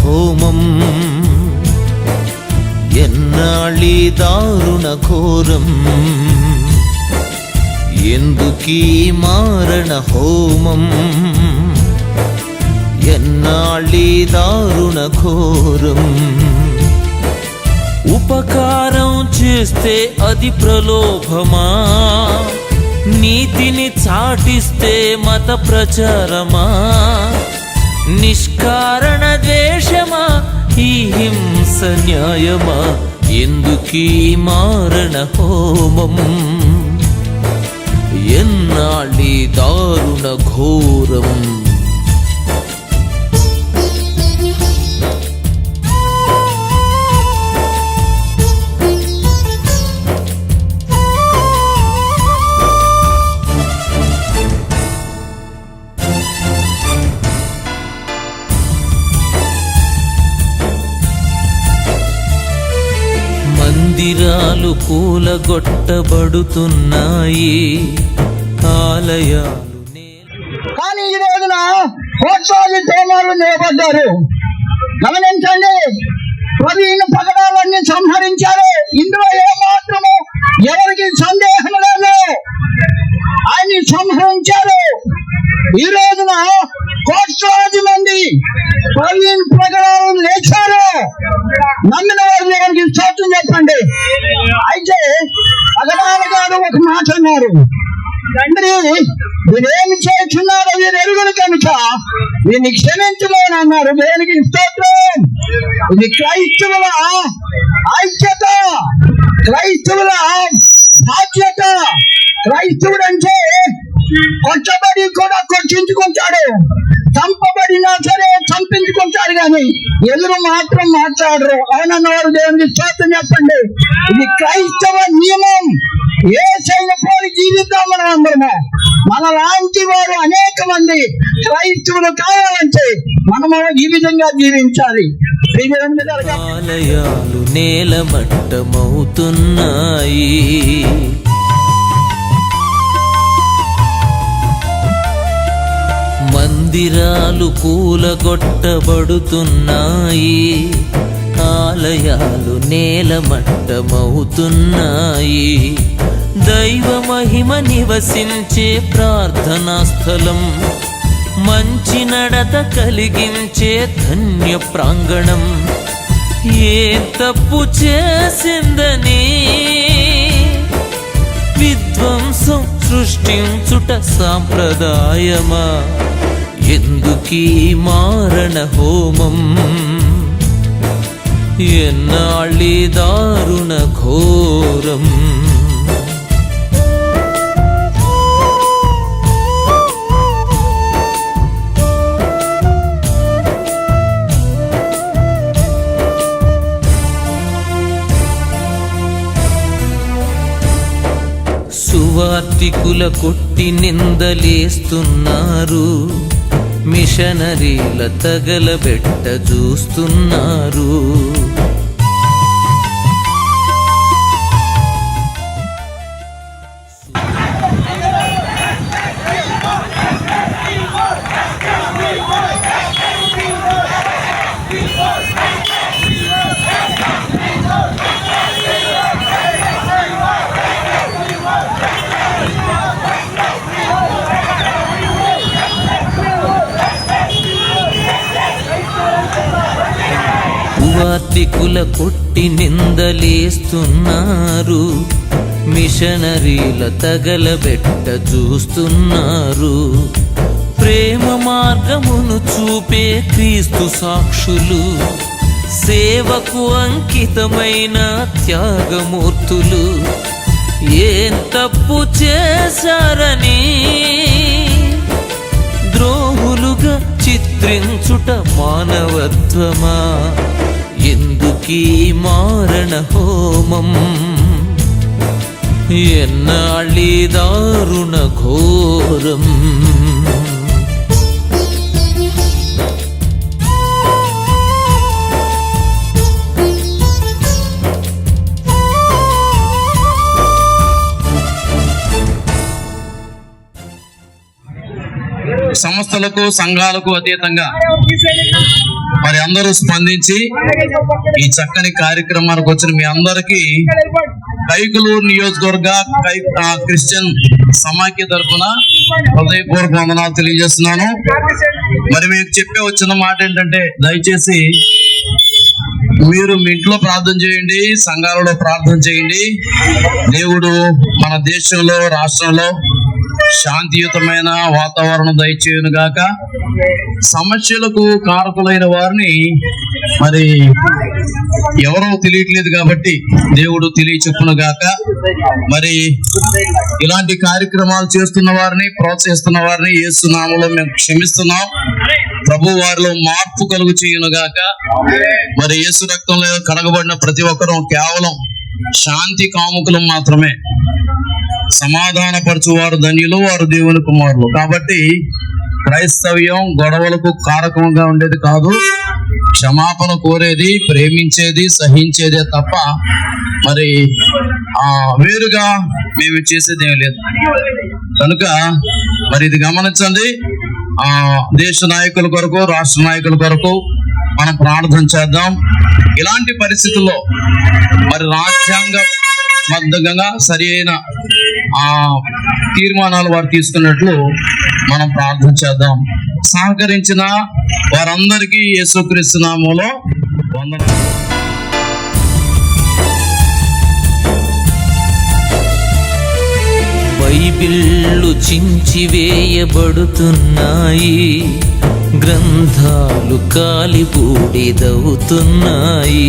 హోమం ఎన్నాళ్ళీ దారుణ ఘోరం ఎందుకీ మారణ హోమం ఎన్నాళ్ళీ దారుణ ఘోరం ఉపకారం చేస్తే అది ప్రలోభమా నీతిని చాటిస్తే మత ప్రచారమా నిష్కారణ ద్వేషమా? ఈ హింస న్యాయమా? ఎందుకీ మారణ హోమం? ఎన్నాళ్ళీ దారుణ ఘోరం కూలగొట్టబడుతున్నాయి ఆలయాలు కానీ ఈ రోజున కోట్లాది తోమాలు నిలబడ్డారు. గమనించండి ప్రవీణ పగడాలన్నీ సంహరించారు. ఇందులో ఏమాత్రము ఎవరికి సందేహం లేదు. ఆయన్ని సంహరించారు. ఈ రోజున కోట్లాది మంది ప్రవీణ్ ప్రగడాలను లేచారు. నమ్మిన వారిని కనుక చోటు చెప్పండి అయితే పగడాల గారు ఒక మాట అన్నారు. తండ్రి మీరేమి చేస్తున్నారో మీరు ఎరుగురు కనుక దీన్ని క్షమించలేను అన్నారు. దేనికి స్తోత్రం? ఇది క్రైస్తవుల ఐక్యత. క్రైస్తవుల బాధ్యత. క్రైస్తవుడు అంటే కొట్టబడి కూడా కొట్టించుకుంటాడు. చంపబడినా సరే చంపించుకుంటాడు కానీ ఎదురు మాత్రం మాట్లాడరు అవునన్నవారు దేవుని స్తోత్రం చెప్పండి. ఇది క్రైస్తవ నియమం. ఏ శైలి పోలి జీవిద్దాం మనం అందరము. మన లాంటి వారు అనేక మంది క్రైస్తవులు కావాలంటే మనము ఈ విధంగా జీవించాలి. నేల మట్టమవుతున్నాయి మందిరాలు కూలగొట్టబడుతున్నాయి. ఆలయాలు నేలమట్టమవుతున్నాయి. దైవ మహిమ నివసించే ప్రార్థనా స్థలం మంచి నడత కలిగించే ధన్య ప్రాంగణం. ఏ తప్పు చేసిందని విధ్వంసం సృష్టించుట సాంప్రదాయమా? ఎందుకీ మారణ హోమం? ఎన్నాళ్ళీ దారుణ ఘోరం? సువార్తికుల కొట్టి నిందలేస్తున్నారు. మిషనరీల తగలబెట్ట చూస్తున్నారు. సువార్తికుల కొట్టి నిందలేస్తున్నారు. మిషనరీల తగలబెట్ట చూస్తున్నారు. ప్రేమ మార్గమును చూపే క్రీస్తు సాక్షులు సేవకు అంకితమైన త్యాగమూర్తులు. ఏం తప్పు చేశారని ద్రోహులుగా చిత్రించుట మానవత్వమా? ఎందుకీ మారణ హోమం. ఎన్నళి దారుణ ఘోరం. సంస్థలకు సంఘాలకు అతీతంగా మరి అందరూ స్పందించి ఈ చక్కని కార్యక్రమానికి వచ్చిన మీ అందరికీ కైకులూరు నియోజకవర్గ కై క్రిస్టియన్ సమాఖ్య తరఫున హృదయపూర్వక వందనాలు తెలియజేస్తున్నాను. మరి మీకు చెప్పే వచ్చిన మాట ఏంటంటే దయచేసి మీరు మీ ఇంట్లో ప్రార్థన చేయండి సంఘాలలో ప్రార్థన చేయండి. దేవుడు మన దేశంలో రాష్ట్రంలో శాంతియుతమైన వాతావరణం దయచేయను గాక సమస్యలకు కారకులైన వారిని మరి ఎవరో తెలియట్లేదు కాబట్టి దేవుడు తెలియచెప్పును గాక మరి ఇలాంటి కార్యక్రమాలు చేస్తున్న వారిని ప్రోత్సహిస్తున్న వారిని ఏసునామలో మేము క్షమిస్తున్నాం. ప్రభు వారిలో మార్పు కలుగు చేయను గాక మరి యేసు రక్తంలో కడగబడిన ప్రతి ఒక్కరూ కేవలం శాంతి కాముకులు మాత్రమే. సమాధానపరచువారు ధన్యులు వారు దేవుని కుమారులు. కాబట్టి క్రైస్తవ్యం గొడవలకు కారకంగా ఉండేది కాదు. క్షమాపణ కోరేది ప్రేమించేది సహించేదే తప్ప మరి ఆ వేరుగా మేము చేసేది ఏం లేదు. కనుక మరి ఇది గమనించండి. ఆ దేశ నాయకుల కొరకు రాష్ట్ర నాయకుల కొరకు మనం ప్రార్థన చేద్దాం. ఇలాంటి పరిస్థితుల్లో మరి రాజ్యాంగ బద్ధంగా సరి అయిన ఆ తీర్మానాలు వారు తీసుకున్నట్లు మనం ప్రార్థన చేద్దాం. సహకరించిన వారందరికీ యేసుక్రీస్తు నామంలో వందనాలు. బైబిళ్ళు చించివేయబడుతున్నాయి గ్రంథాలు కాలిపూడిదవుతున్నాయి.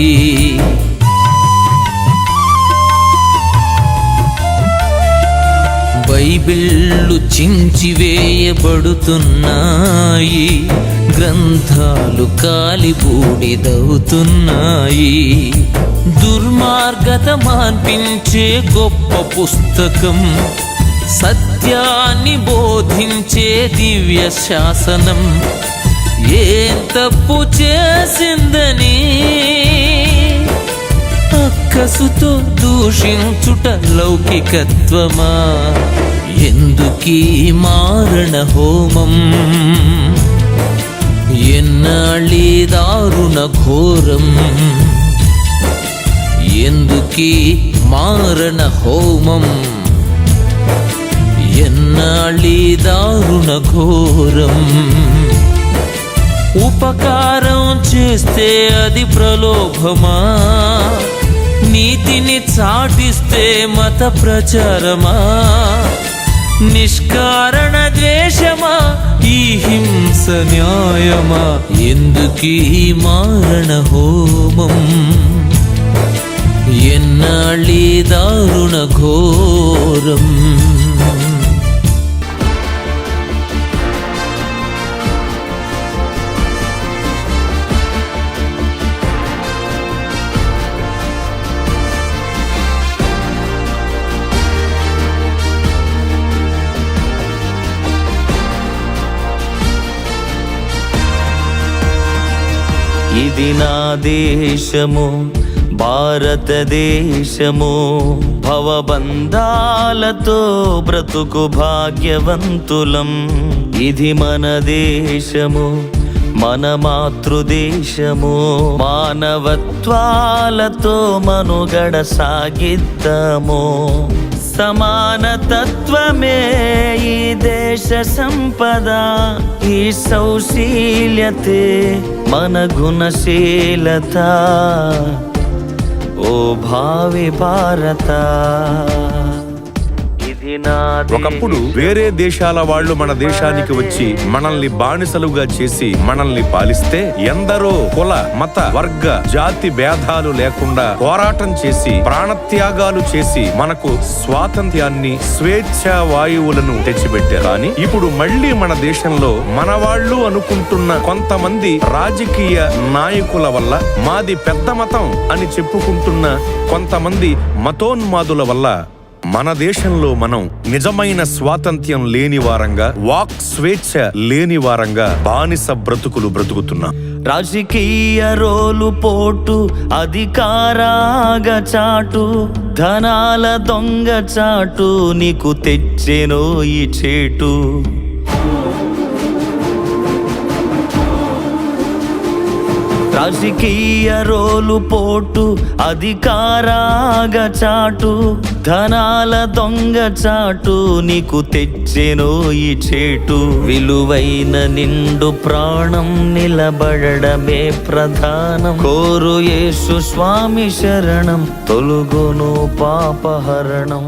బైబిళ్ళు చించివేయబడుతున్నాయి గ్రంథాలు కాలిబూడిదవుతున్నాయి. దుర్మార్గత మాన్పించే గొప్ప పుస్తకం. సత్యాన్ని బోధించే దివ్య శాసనం. ఏం తప్పు చేసిందని కసుతో దూషించుట లౌకికత్వమా? ఎందుకీ మారణ హోమం? ఎన్నాళ్ళీ దారుణ ఘోరం? ఎందుకీ మారణ హోమం? ఎన్నాళ్ళీ దారుణ ఘోరం? ఉపకారం చేస్తే అది ప్రలోభమా? నీతిని చాటిస్తే మత ప్రచారమా? నిష్కారణ ద్వేషమా? ఈ హింస న్యాయమా? ఎందుకీ మారణ హోమం? ఎన్నాళ్ళీ దారుణ ఘోరం? ఇది నా దేశము భారతదేశము భవబంధాలతో బ్రతుకు భాగ్యవంతులం. ఇది మన దేశము మన మాతృదేశము మానవత్వాలతో మనుగడ సాగిద్దాము సమానతత్వమే ఈ దేశ సంపద ఈ సౌశీల్యతే మన గుణశీలత. ఓ భావి భారత ఒకప్పుడు వేరే దేశాల వాళ్ళు మన దేశానికి వచ్చి మనల్ని బానిసలుగా చేసి మనల్ని పాలిస్తే ఎందరో కుల మత వర్గ జాతి భేదాలు లేకుండా పోరాటం చేసి ప్రాణత్యాగాలు చేసి మనకు స్వాతంత్ర్యాన్ని స్వేచ్ఛ వాయువులను తెచ్చిపెట్టారు. కానీ ఇప్పుడు మళ్ళీ మన దేశంలో మన వాళ్ళు అనుకుంటున్న కొంతమంది రాజకీయ నాయకుల వల్ల మాది పెద్ద మతం అని చెప్పుకుంటున్న కొంతమంది మతోన్మాదుల వల్ల మన దేశంలో మనం నిజమైన స్వాతంత్ర్యం లేని వారంగా వాక్ స్వేచ్ఛ లేని వారంగా బానిస బ్రతుకులు బ్రతుకుతున్నాం. రాజకీయ రోలు పోటు అధికారాగ చాటు ధనాల దొంగ చాటు నీకు తెచ్చెనో ఈ చేటు. రాజకీయ రోలు పోటు అధికారాగ చాటు ధనాల దొంగ చాటు నీకు తెచ్చెనో ఈ చేటు. విలువైన నిండు ప్రాణం నిలబడమే ప్రధానం. కోరు యేసు స్వామి శరణం తొలుగును పాపహరణం.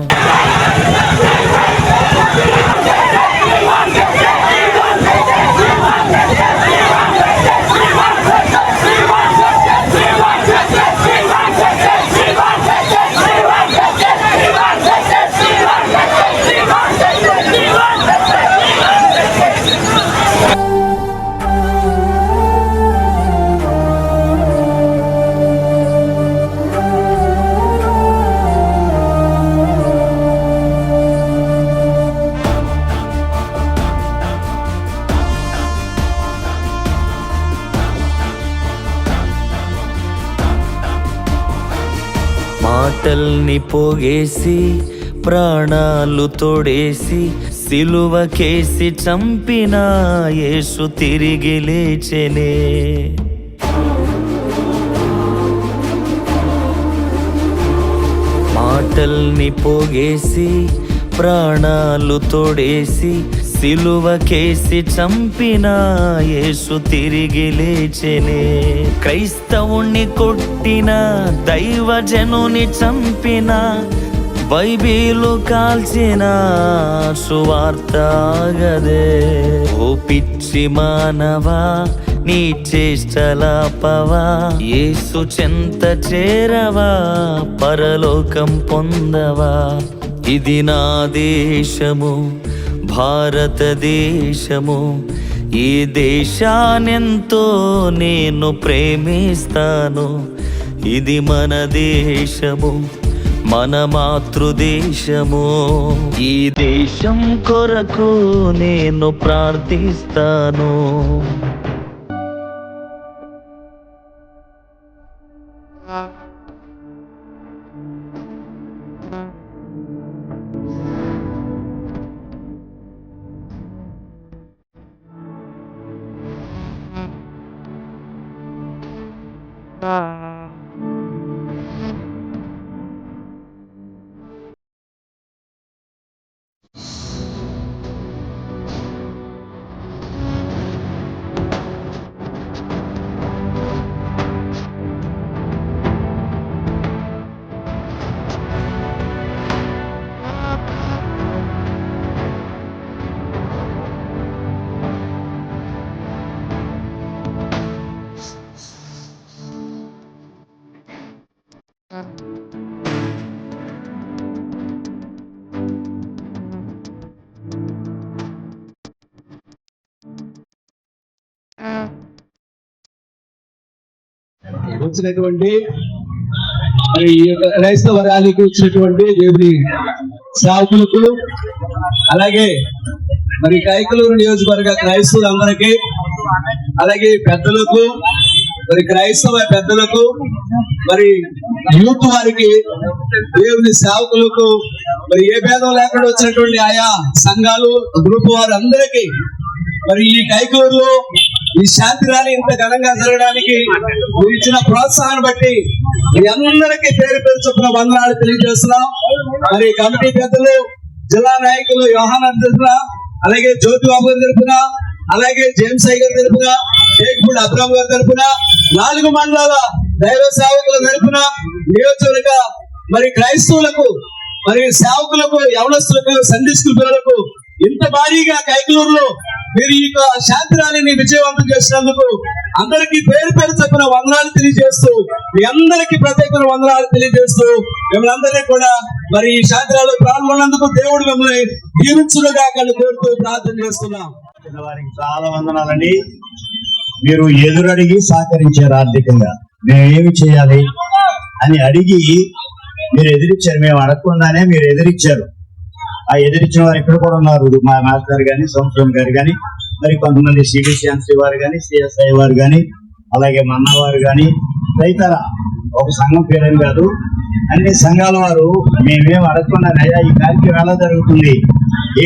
మాటల్ని పోగేసి ప్రాణాలు తోడేసి సిలువకేసి చంపిన యేసు తిరిగి లేచెనే. మాటల్ని పోగేసి ప్రాణాలు తోడేసి సిలువకేసి చంపిన యేసు తిరిగి లేచెనే. క్రైస్తవుణ్ణి కొట్టిన దైవజనుని చంపిన బైబిలు కాల్చిన సువార్తాగదే ఓ పిచ్చి మానవా నీ చేష్టలాపవా యేసు చెంత చేరవా పరలోకం పొందవా. ఇది నా దేశము భారతదేశము ఈ దేశానెంతో నేను ప్రేమిస్తాను. ఇది మన దేశము మన మాతృదేశము. ఈ దేశం కొరకు నేను ప్రార్థిస్తాను. ஓகேங்களா వచ్చినటువంటి మరి ఈ క్రైస్తవ ర్యాలీకి వచ్చినటువంటి దేవుని సాకులకు అలాగే మరి కైకలూరు నియోజకవర్గ క్రైస్తవులందరికీ అలాగే పెద్దలకు మరి క్రైస్తవ పెద్దలకు మరి యూత్ వారికి దేవుని సేవకులకు మరి ఏ భేదం లేకుండా వచ్చినటువంటి ఆయా సంఘాలు గ్రూప్ వారు అందరికీ మరి ఈ కైకూరులో ఈ శాంతి ర్యాలీ ఇంత ఘనంగా జరగడానికి మీరు ఇచ్చిన ప్రోత్సాహాన్ని బట్టి మీ అందరికీ పేరు పేరు చొప్పున వందనాలు తెలియజేస్తున్నాం. మరి కమిటీ పెద్దలు జిల్లా నాయకులు యోహాన్ తరఫున అలాగే జ్యోతి బాబు గారి తరఫున అలాగే జేమ్స్ అయ్య గారి తరఫున షేక్పూడి అబ్రామ్ గారి తరఫున నాలుగు మండలాల దైవ సేవకుల తరఫున నియోజకవర్గ మరి క్రైస్తవులకు మరి సేవకులకు యవనస్తులకు సండే పిల్లలకు ఇంత భారీగా కైకలూరులో మీరు ఈ శాంతిరాణిని విజయవంతం చేసినందుకు అందరికీ పేరు పేరు చెప్పిన వందనాలు తెలియజేస్తూ మీ అందరికీ ప్రత్యేకమైన వందనాలు తెలియజేస్తూ మిమ్మల్ని అందరినీ కూడా మరి ఈ శాంతి పాల్గొన్నందుకు దేవుడు మిమ్మల్ని దీవించులుగా కోరుతూ ప్రార్థన చేస్తున్నాం. వారికి చాలా వందనాలండి. మీరు ఎదురడిగి సహకరించారు ఆర్థికంగా. మేము ఏమి చేయాలి అని అడిగి మీరు ఎదిరించారు మేము అడగకుండానే మీరు ఎదిరించారు ఆ ఎదిరించిన వారు ఇక్కడ కూడా ఉన్నారు. మా మాస్టర్ గారు కానీ సంవత్సరం గారు కానీ మరి కొంతమంది సిబిసిఎంసీ వారు కానీ సిఎస్ఐ వారు కానీ అలాగే మన్న వారు కానీ తదితర ఒక సంఘం పేరని కాదు. అన్ని సంఘాల వారు మేమేం అడగకుండా అయ్యా ఈ కార్యక్రమం ఎలా జరుగుతుంది?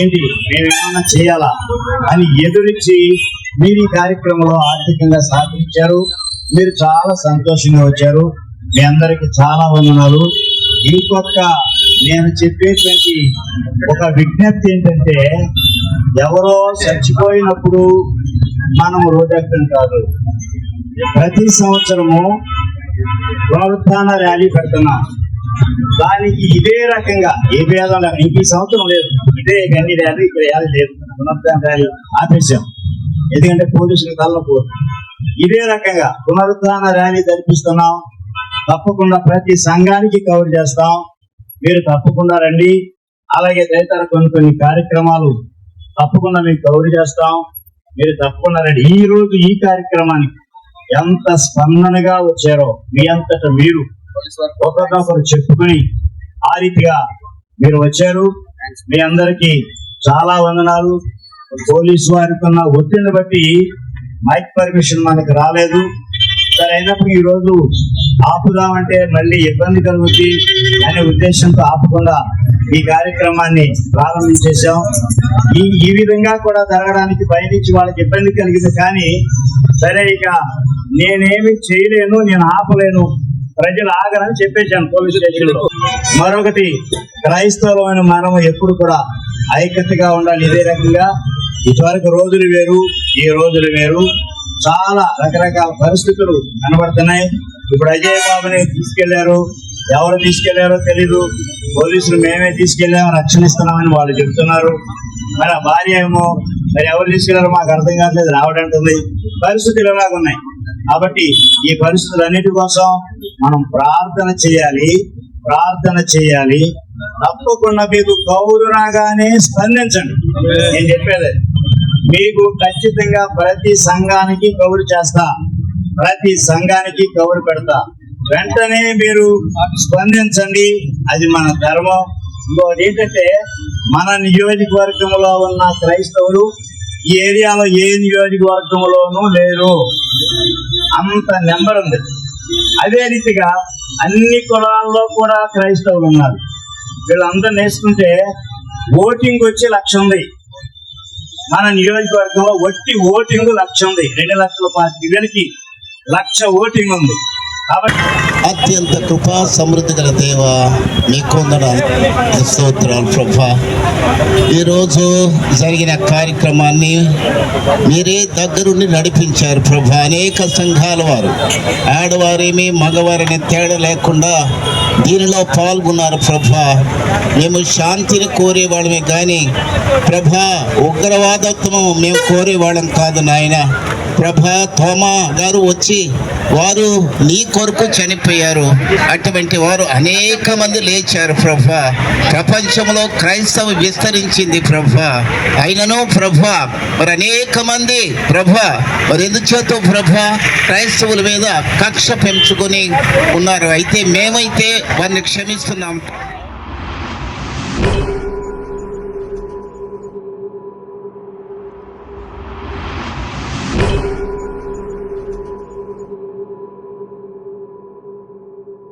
ఏంటి? మేమేమన్నా చేయాలా? అని ఎదురించి మీరు ఈ కార్యక్రమంలో ఆర్థికంగా సాధించారు మీరు చాలా సంతోషంగా వచ్చారు. మీ అందరికి చాలా వందనాలు. ఇంకొక నేను చెప్పేటువంటి ఒక విజ్ఞప్తి ఏంటంటే ఎవరో చచ్చిపోయినప్పుడు మనం రోజెక్కడం కాదు. ప్రతి సంవత్సరము పునరుత్థాన ర్యాలీ పెడుతున్నాం. దానికి ఇదే రకంగా ఏ భేదం ఇంక ఈ సంవత్సరం లేదు. ఇదే గన్ని ర్యాలీ ఇక్కడ ర్యాలీ లేదు. పునరుత్థాన ర్యాలీ ఆపేశాం. ఎందుకంటే పోలీసులు తలనొప్పు. ఇదే రకంగా పునరుత్థాన ర్యాలీ జరిపిస్తున్నాం. తప్పకుండా ప్రతి సంఘానికి కవర్ చేస్తాం. మీరు తప్పకుండా రండి. అలాగే తదితర కొన్ని కొన్ని కార్యక్రమాలు తప్పకుండా మీకు కవర్ చేస్తాం. మీరు తప్పకుండా రండి. ఈ రోజు ఈ కార్యక్రమానికి ఎంత స్పందనగా వచ్చారో మీ అంతట మీరు ఒకరినొకరు చెప్పుకొని ఆ రీతిగా మీరు వచ్చారు. మీ అందరికీ చాలా వందనాలు. పోలీసు వారికి ఉన్న ఒత్తిడిని బట్టి మైక్ పర్మిషన్ మనకు రాలేదు. సరే అయినప్పుడు ఈ రోజు ఆపుదామంటే మళ్ళీ ఇబ్బంది కలుగుద్ది అనే ఉద్దేశంతో ఆపకుండా ఈ కార్యక్రమాన్ని ప్రారంభించేశాం ఈ ఈ విధంగా కూడా జరగడానికి భయనించి వాళ్ళకి ఇబ్బంది కలిగింది కానీ సరే ఇక నేనేమి చేయలేను నేను ఆపలేను ప్రజలు ఆగరని చెప్పేశాను పోలీస్ స్టేషన్లో. మరొకటి క్రైస్తవులమైన మనం ఎప్పుడు కూడా ఐక్యతగా ఉండాలి. ఇదే రకంగా ఇదివరకు రోజులు వేరు ఈ రోజులు వేరు. చాలా రకరకాల పరిస్థితులు కనబడుతున్నాయి. ఇప్పుడు అజయ్ బాబుని తీసుకెళ్ళారు ఎవరు తీసుకెళ్ళారో తెలీదు. పోలీసులు మేమే తీసుకెళ్ళాము రక్షణ ఇస్తున్నామని వాళ్ళు చెప్తున్నారు. మరి ఆ భార్య ఏమో మరి ఎవరు తీసుకెళ్ళారో మాకు అర్థం కావట్లేదు రావడంటుంది. పరిస్థితులు ఎలాగున్నాయి కాబట్టి ఈ పరిస్థితులన్నిటి కోసం మనం ప్రార్థన చేయాలి ప్రార్థన చేయాలి. తప్పకుండా మీకు కౌరు రాగానే స్పందించండి. నేను చెప్పేది మీకు ఖచ్చితంగా ప్రతి సంఘానికి కౌరు చేస్తా. ప్రతి సంఘానికి కవర్ పెడతా. వెంటనే మీరు స్పందించండి. అది మన ధర్మం. ఇంకోటి ఏంటంటే మన నియోజకవర్గంలో ఉన్న క్రైస్తవులు ఈ ఏరియాలో ఏ నియోజకవర్గంలోనూ లేరు. అంత నెంబర్ ఉంది. అదే రీతిగా అన్ని కులాల్లో కూడా క్రైస్తవులు ఉన్నారు. వీళ్ళందరూ నేర్చుకుంటే ఓటింగ్ వచ్చి లక్ష ఉంది. మన నియోజకవర్గంలో వట్టి ఓటింగ్ లక్ష ఉంది. రెండు లక్షల పార్టీ వేలకి లక్ష ఓటింగ్ ఉంది. అత్యంత కృపా సమృద్ధి గల దేవ మీకు స్తోత్రాలు ప్రభా. ఈరోజు జరిగిన కార్యక్రమాన్ని మీరే దగ్గరుండి నడిపించారు ప్రభా. అనేక సంఘాల వారు ఆడవారేమి మగవారిని తేడా లేకుండా దీనిలో పాల్గొన్నారు ప్రభా. మేము శాంతిని కోరేవాళ్ళమే కానీ ప్రభా ఉగ్రవాదత్వము మేము కోరేవాళ్ళం కాదు నాయన. ప్రభా తోమా గారు వచ్చి వారు నీ కొరకు చనిపోయారు. అటువంటి వారు అనేక మంది లేచారు ప్రభా. ప్రపంచంలో క్రైస్తవ విస్తరించింది ప్రభా. అయినను ప్రభా మరి అనేక మంది ప్రభా మరి ఎందుచేత ప్రభా? క్రైస్తవుల మీద కక్ష పెంచుకొని ఉన్నారు. అయితే మేమైతే వారిని క్షమిస్తున్నాం.